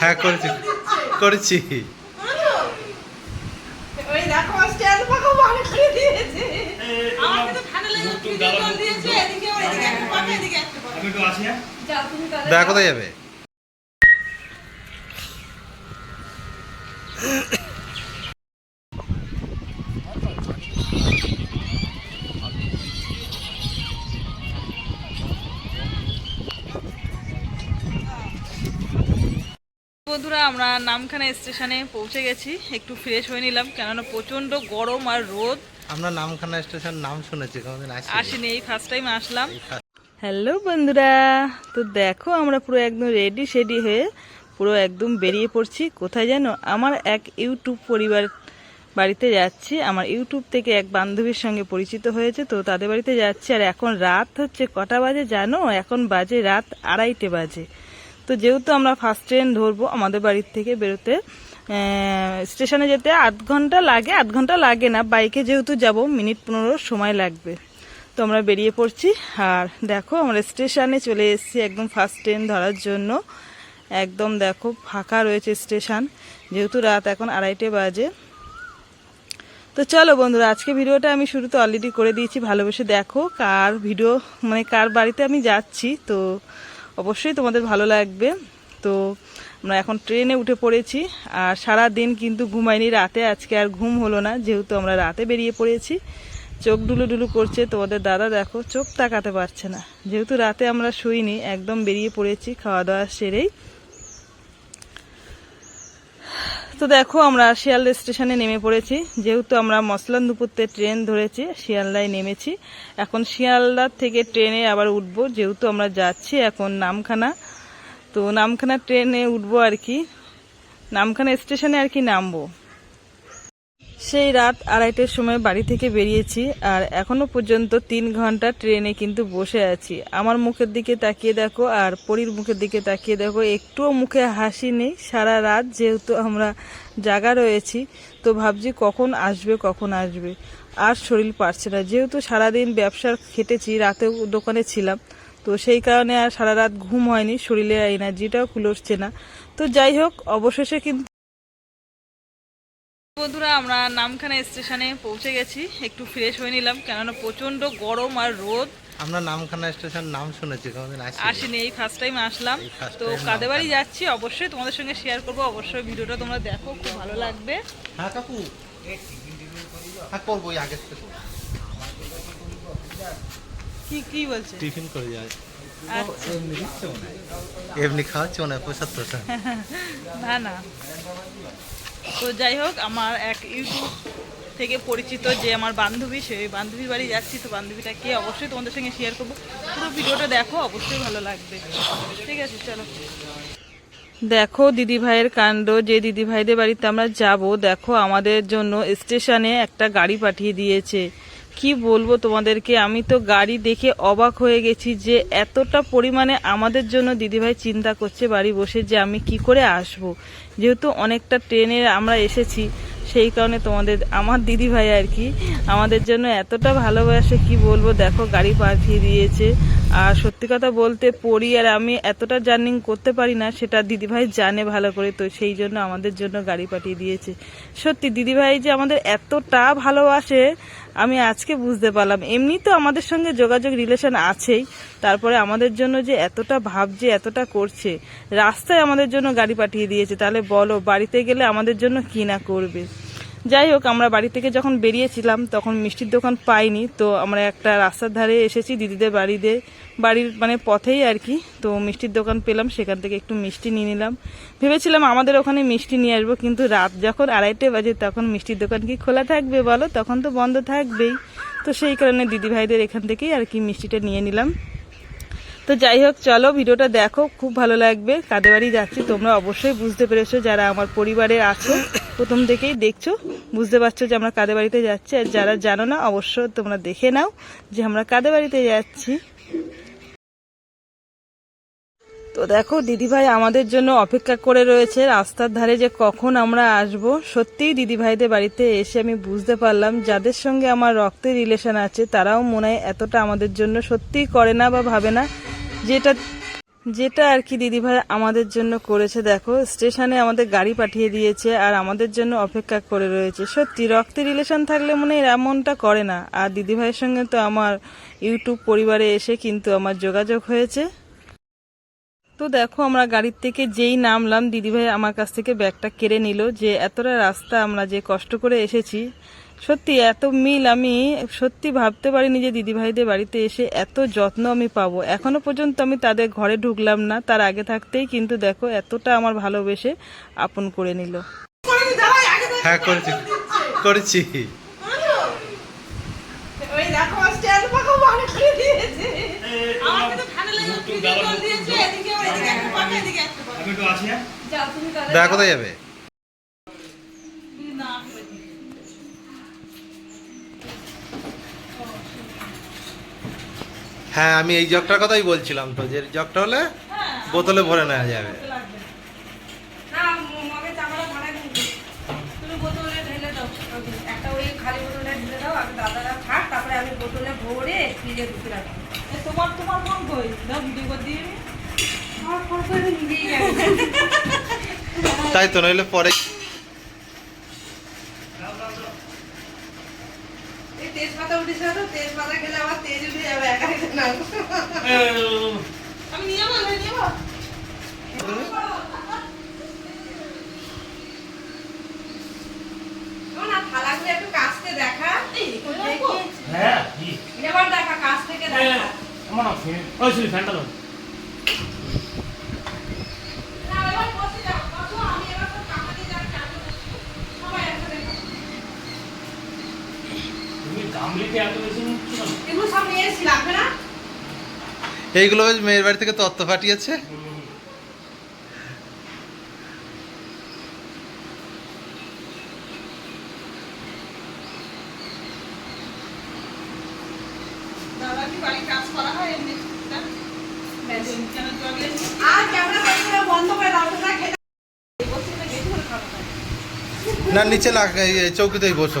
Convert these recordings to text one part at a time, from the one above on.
হ্যাঁ করেছি। করেছি। ওই কোথায় যাবে? পাকা বন্ধুরা আমরা নামখানা স্টেশনে পৌঁছে গেছি। একটু ফ্রেশ হয়ে নিলাম কেননা প্রচণ্ড গরম আর রোদ। আমরা নামখানা স্টেশন নাম শুনেছি কোনোদিন আসি আসিনি এই ফার্স্ট টাইম আসলাম। হ্যালো বন্ধুরা তো দেখো আমরা পুরো একদম রেডি সেডি হয়ে পুরো একদম বেরিয়ে পড়ছি। কোথায় জানো? আমার এক ইউটিউব পরিবার বাড়িতে যাচ্ছি। আমার ইউটিউব থেকে এক বান্ধবীর সঙ্গে পরিচিত হয়েছে তো তাদের বাড়িতে যাচ্ছি। আর এখন রাত হচ্ছে কটা বাজে জানো? এখন বাজে রাত আড়াইটে বাজে। তো যেহেতু আমরা ফার্স্ট ট্রেন ধরবো আমাদের বাড়ির থেকে বেরোতে স্টেশনে যেতে আধ ঘণ্টা লাগে, আধ ঘণ্টা লাগে না বাইকে যেহেতু যাব মিনিট পনেরো সময় লাগবে। তো আমরা বেরিয়ে পড়ছি, আর দেখো আমরা স্টেশনে চলে এসেছি একদম ফার্স্ট ট্রেন ধরার জন্য। একদম দেখো ফাঁকা রয়েছে স্টেশন যেহেতু রাত এখন আড়াইটে বাজে। তো চলো বন্ধুরা, আজকে ভিডিওটা আমি শুরুতে অলরেডি করে দিয়েছি, ভালোবেসে দেখো কার ভিডিও মানে কার বাড়িতে আমি যাচ্ছি, তো অবশ্যই তোমাদের ভালো লাগবে। তো আমরা এখন ট্রেনে উঠে পড়েছি, আর সারা দিন কিন্তু ঘুমাইনি, রাতে আজকে আর ঘুম হলো না, যেহেতু আমরা রাতে বেরিয়ে পড়েছি। চোখ ডুলু ডুলু করছে তোমাদের দাদা, দেখো চোখ তাকাতে পারছে না। যেহেতু রাতে আমরা শুইনি, একদম বেরিয়ে পড়েছি, খাওয়া দাওয়া সেরেই। তো দেখো, আমরা শিয়ালদা স্টেশনে নেমে পড়েছি। যেহেতু আমরা মসলান দুপুরতে ট্রেন ধরেছি, শিয়ালদায় নেমেছি। এখন শিয়ালদার থেকে ট্রেনে আবার উঠবো। যেহেতু আমরা যাচ্ছি এখন নামখানা, তো নামখানা ট্রেনে উঠবো আর কি। নামখানা স্টেশনে আর কি নামবো? সেই রাত আড়াইটের সময় বাড়ি থেকে বেরিয়েছি আর এখনও পর্যন্ত তিন ঘণ্টা ট্রেনে কিন্তু বসে আছি। আমার মুখের দিকে তাকিয়ে দেখো আর পরীর মুখের দিকে তাকিয়ে দেখো, একটুও মুখে হাসি নেই। সারা রাত যেহেতু আমরা জাগা রয়েছি, তো ভাবছি কখন আসবে কখন আসবে। আর শরীর পারছে না। যেহেতু সারাদিন ব্যবসা খেটেছি, রাতেও দোকানে ছিলাম, তো সেই কারণে আর সারা রাত ঘুম হয়নি, শরীরে এনার্জিটাও খুলছে না। তো যাই হোক, অবশেষে কিন্তু বন্ধুরা আমরা নামখানা স্টেশনে পৌঁছে গেছি। একটু ফ্রেশ হয়ে নিলাম কেননা প্রচণ্ড গরম আর রোদ। আমরা নামখানা স্টেশন নাম শুনেছি কোনোদিন আসি আসিনি এই ফার্স্ট টাইম আসলাম। তো কাদের বাড়ি যাচ্ছি অবশ্যই তোমাদের সঙ্গে শেয়ার করব। অবশ্যই ভিডিওটা তোমরা দেখো খুব ভালো লাগবে। হ্যাঁ কাকু। হ্যাঁ করব আগের থেকে কি কি বলছে? টিফিন করে যায়। আচ্ছা। এমনি খাওয়াচ্ছে মনে হয় না না। তো যাই হোক, আমার এক ইউটিউব থেকে পরিচিত যে আমার বান্ধবী সেই বান্ধবীর বাড়ি যাচ্ছি, তো বান্ধবীটা কে? অবশ্যই তোমাদের সঙ্গে শেয়ার করব। পুরো ভিডিওটা দেখো, অবশ্যই ভালো লাগবে। ঠিক আছে, চলো। দেখো দিদি ভাইয়ের কাণ্ড, যে দিদি ভাইদের বাড়িতে আমরা যাব, দেখো, আমাদের জন্য স্টেশনে একটা গাড়ি পাঠিয়ে দিয়েছে। কি বলব তোমাদেরকে, আমি তো গাড়ি দেখে অবাক হয়ে গেছি যে এতটা পরিমাণে আমাদের জন্য দিদিভাই চিন্তা করছে বাড়ি বসে যে আমি কি করে আসব। যেহেতু অনেকটা ট্রেনে আমরা এসেছি সেই কারণে তোমাদের, আমার দিদি ভাই আর কি, আমাদের জন্য এতটা ভালোবাসে, কি বলব, দেখো, গাড়ি পাঠিয়ে দিয়েছে। আর সত্যি কথা বলতে, পড়ি আর আমি এতটা জার্নিং করতে পারি না, সেটা দিদিভাই জানে ভালো করে, তো সেই জন্য আমাদের জন্য গাড়ি পাঠিয়ে দিয়েছে। সত্যি, দিদিভাই যে আমাদের এতটা ভালোবাসে, আমি আজকে বুঝতে পারলাম। এমনি তো আমাদের সঙ্গে যোগাযোগ রিলেশন আছেই, তারপরে আমাদের জন্য যে এতটা ভাবছে, এতটা করছে, রাস্তায় আমাদের জন্য গাড়ি পাঠিয়ে দিয়েছে। তাহলে বলো, বাড়িতে গেলে আমাদের জন্য কি না করবে? যাই হোক, আমরা বাড়ি থেকে যখন বেরিয়েছিলাম, তখন মিষ্টির দোকান পাইনি, তো আমরা একটা রাস্তার ধারে এসেছি দিদিদের বাড়িতে। বাড়ির মানে পথেই আর কি, তো মিষ্টির দোকান পেলাম, সেখান থেকে একটু মিষ্টি নিয়ে নিলাম। ভেবেছিলাম আমাদের ওখানে মিষ্টি নিয়ে আসব, কিন্তু রাত যখন আড়াইটে বাজে, তখন মিষ্টির দোকান কি খোলা থাকবে বলো? তখন তো বন্ধ থাকবেই। তো সেই কারণে দিদি ভাইদের এখান থেকেই আর কি মিষ্টিটা নিয়ে নিলাম। তো যাই হোক, চলো ভিডিওটা দেখো, খুব ভালো লাগবে। কাদের বাড়ি যাচ্ছি, তোমরা অবশ্যই বুঝতে পেরেছ, যারা আমার পরিবারে আছো। প্রথম থেকেই দেখছ, বুঝতে পারছ যে আমরা কাদের বাড়িতে যাচ্ছি। আর যারা জানো না, অবশ্য তোমরা দেখে নাও যে আমরা কাদের বাড়িতে যাচ্ছি। তো দেখো, দিদিভাই আমাদের জন্য অপেক্ষা করে রয়েছে। রাস্তার ধারে যে কখন আমরা আসব, সত্যিই দিদিভাইদের বাড়িতে এসে আমি বুঝতে পারলাম, যাদের সঙ্গে আমার রক্তের রিলেশন আছে, তারাও মনে হয় এতটা আমাদের জন্য সত্যিই করে না বা ভাবে না, যেটা যেটা আর কি দিদিভাই আমাদের জন্য করেছে, দেখো, স্টেশনে আমাদের গাড়ি পাঠিয়ে দিয়েছে আর আমাদের জন্য অপেক্ষা করে রয়েছে। সত্যি রক্তের রিলেশন থাকলে মনে হয় এমনটা করে না। আর দিদিভাইয়ের সঙ্গে তো আমার ইউটিউব পরিবারে এসে কিন্তু আমার যোগাযোগ হয়েছে। তো দেখো, আমরা গাড়ির থেকে যেই নামলাম, দিদিভাই আমার কাছ থেকে ব্যাগটা কেড়ে নিল যে, এতটা রাস্তা আমরা যে কষ্ট করে এসেছি সত্যি এত মিল আমি সত্যি ভাবতে পারিনি যে দিদিভাইদের বাড়িতে এসে এত যত্ন আমি পাবো। এখনও পর্যন্ত আমি তাদের ঘরে ঢুকলাম না তার আগে থাকতেই কিন্তু দেখো এতটা আমার ভালোবেসে আপন করে নিল। হ্যাঁ করেছি করেছি। দেখো স্ট্যান্ড পাকা বার করে দিয়েছে আমাকে তো ঠান্ডা লেগে ফ্রিজে জল দিয়েছে এদিকে এদিকে একটা পাকা এদিকে একটা পাকা আমি একটু আছি হ্যাঁ যাও তুমি তাহলে দেখা কোথায় যাবে না হ্যাঁ আমি এই জগটার কথাই বলছিলাম তো যে জগটা হলে বোতলে ভরে নেওয়া যাবে। লাগবে না মগে চামড়া ভাড়া কিন্তু তুমি বোতলে ঢেলে দাও। একটা ওই খালি বোতলে ঢেলে দাও আমি দাদারা থাক তারপরে আমি বোতলে ভরে ফ্রিজে ঢুকে রাখব। এ, তোমার তোমার ফোন কই? দাও ভিডিও করে দিয়ে দিই। আমার ফোন করে নিজেই যাবে তাই তো নইলে পরে এই তেজপাতা উঠেছে তো তেজপাতা খেলে আবার তেজ উঠে যাবে একা একা না। আমি নিয়ে যাব নিয়ে যাব থালাগুলো একটু কাছতে দেখা? হ্যাঁ এবার দেখা কাছ থেকে দেখা। আমার শুনি ফ্যানটা দাও না এবার বসে যাও বসো আমি এবার তো কাকা দিয়ে যাচ্ছি আমি বসছি। সবাই একসাথে খাব। তুমি গামলিতে এত বেশি নিচ্ছ কেন? এগুলো সব নিয়ে এসেছি লাগবে না এইগুলো মেয়ের বাড়ি থেকে তত্ত্ব পাঠিয়েছে না? নিচে লাগ এই চৌকিতেই বসো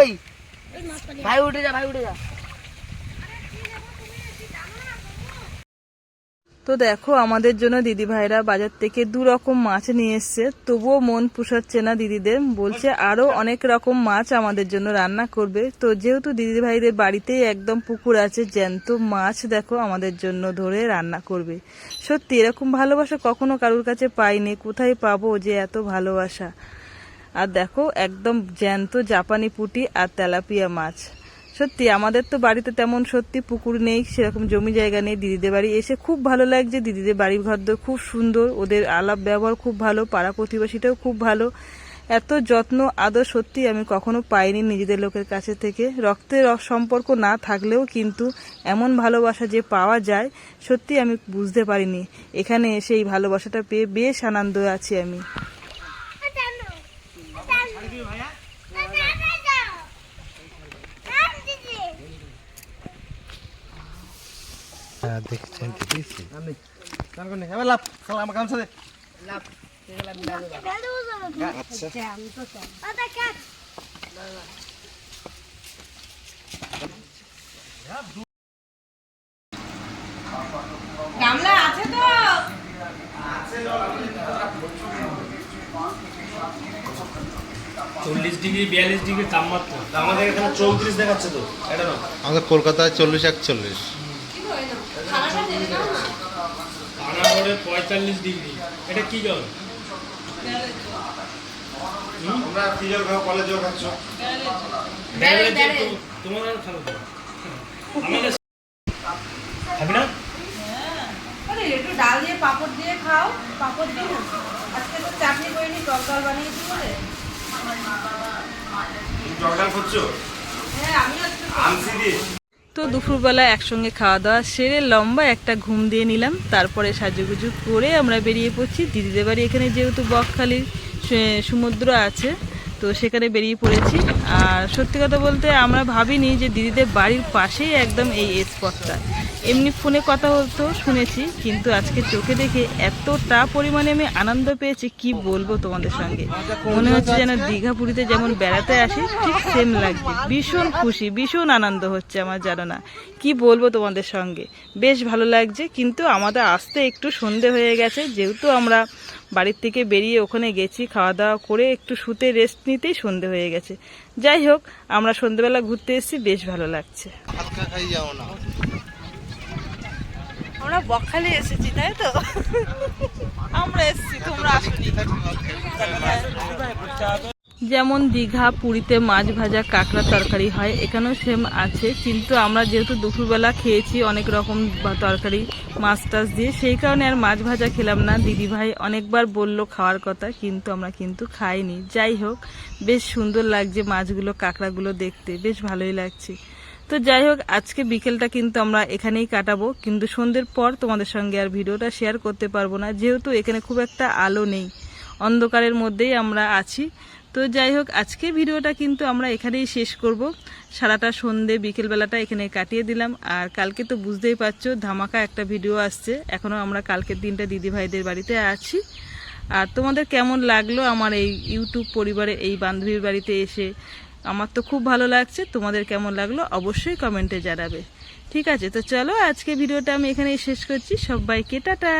এই, ভাই উঠে যা, ভাই উঠে যা। তো দেখো, আমাদের জন্য দিদি ভাইরা বাজার থেকে দু রকম মাছ নিয়ে এসছে। তবুও মন পুষাচ্ছে না দিদিদের। বলছে আরও অনেক রকম মাছ আমাদের জন্য রান্না করবে। তো যেহেতু দিদি ভাইদের বাড়িতেই একদম পুকুর আছে, জ্যান্ত মাছ দেখো আমাদের জন্য ধরে রান্না করবে। সত্যি এরকম ভালোবাসা কখনো কারোর কাছে পাইনি। কোথায় পাবো যে এত ভালোবাসা? আর দেখো, একদম জ্যান্ত জাপানি পুটি আর তেলাপিয়া মাছ। সত্যি, আমাদের তো বাড়িতে তেমন সত্যি পুকুর নেই, সেরকম জমি জায়গা নেই, দিদিদের বাড়ি। এসে খুব ভালো লাগছে, দিদিদের বাড়ি ঘরদোর খুব সুন্দর, ওদের আলাপ ব্যবহার খুব ভালো, পাড়া প্রতিবেশীটাও খুব ভালো। এত যত্ন, আদর সত্যি আমি কখনো পাইনি নিজেদের লোকের কাছে থেকে। রক্তের সম্পর্ক না থাকলেও কিন্তু এমন ভালোবাসা যে পাওয়া যায়, সত্যি আমি বুঝতে পারিনি। এখানে এসে এই ভালোবাসাটা পেয়ে বেশ আনন্দ আছি আমি। দেখছেন দেখেছি এবার লাভ আমার গামছা দে। আচ্ছা। গামলা আছে তো? চল্লিশ ডিগ্রি বিয়াল্লিশ ডিগ্রি তাপমাত্রা। আমাদের এখানে চৌত্রিশ দেখাচ্ছে তো এটা না? আমাদের কলকাতায় চল্লিশ একচল্লিশ। কি পানাগড়ে পঁয়তাল্লিশ ডিগ্রি। এটা কি জল? তোমরা ফ্রিজের খাও কলেজেও খাচ্ছ ব্যারেল, ব্যারেল ব্যারেল। তো- তোমার আর খাবে আমাদের খাবি না? একটু ডাল দিয়ে পাপড় দিয়ে খাও পাপড় দিয়ে আজকে তো চাটনি করিনি ডাল বানিয়েছি বলে। তো দুপুরবেলা একসঙ্গে খাওয়া দাওয়া সেরে লম্বা একটা ঘুম দিয়ে নিলাম। তারপরে সাজুগুজু করে আমরা বেরিয়ে পড়ছি। দিদিদের বাড়ি এখানে যেহেতু বকখালির সমুদ্র আছে তো সেখানে বেরিয়ে পড়েছি। আর সত্যি কথা বলতে আমরা ভাবিনি যে দিদিদের বাড়ির পাশেই একদম এই স্পটটা এমনি ফোনে কথা হতো শুনেছি, কিন্তু আজকে চোখে দেখে এতটা পরিমাণে আমি আনন্দ পেয়েছি, কি বলব তোমাদের সঙ্গে? মনে হচ্ছে যেন দীঘা পুরীতে যেমন বেড়াতে আসি, ঠিক সেম লাগছে। ভীষণ খুশি, ভীষণ আনন্দ হচ্ছে আমার জানো না। কি বলব তোমাদের সঙ্গে? বেশ ভালো লাগছে, কিন্তু আমাদের আসতে একটু সন্ধে হয়ে গেছে, যেহেতু আমরা বাড়ির থেকে বেরিয়ে ওখানে গেছি, খাওয়া দাওয়া করে একটু শুতে রেস্ট নিতেই সন্ধে হয়ে গেছে। যাই হোক, আমরা সন্ধেবেলা ঘুরতে এসেছি, বেশ ভালো লাগছে। আমরা বকখালি এসেছি, তাই তো? আমরা এসেছি, তোমরা আসনি যেমন দীঘা, পুরীতে মাছ ভাজা, কাঁকড়া তরকারি হয়, এখানেও সেম আছে। কিন্তু আমরা যেহেতু দুপুরবেলা খেয়েছি, অনেক রকম তরকারি, মাছ টাছ দিয়ে, সেই কারণে আর মাছ ভাজা খেলাম না। দিদিভাই অনেকবার বলল খাওয়ার কথা, কিন্তু আমরা কিন্তু খাইনি। যাই হোক, বেশ সুন্দর লাগছে মাছগুলো, কাঁকড়াগুলো দেখতে, বেশ ভালোই লাগছে। তো যাই হোক, আজকে বিকেলটা কিন্তু আমরা এখানেই কাটাবো। কিন্তু সন্ধ্যের পর তোমাদের সঙ্গে আর ভিডিওটা শেয়ার করতে পারব না, যেহেতু এখানে খুব একটা আলো নেই। অন্ধকারের মধ্যেই আমরা আছি। তো যাই হোক, আজকে ভিডিওটা কিন্তু আমরা এখানেই শেষ করব। সারাটা সন্ধে বিকেলবেলাটা এখানে কাটিয়ে দিলাম। আর কালকে তো বুঝতেই পারছ, ধামাকা একটা ভিডিও আসছে। এখনও আমরা কালকের দিনটা দিদিভাইদের বাড়িতে আছি। আর তোমাদের কেমন লাগল আমার এই ইউটিউব পরিবারে, এই বান্ধবীর বাড়িতে এসে? আমার তো খুব ভালো লাগছে। তোমাদের কেমন লাগল অবশ্যই কমেন্টে জানাবে। ঠিক আছে, তো চলো আজকে ভিডিওটা আমি এখানেই শেষ করছি। সবাইকে টাটা।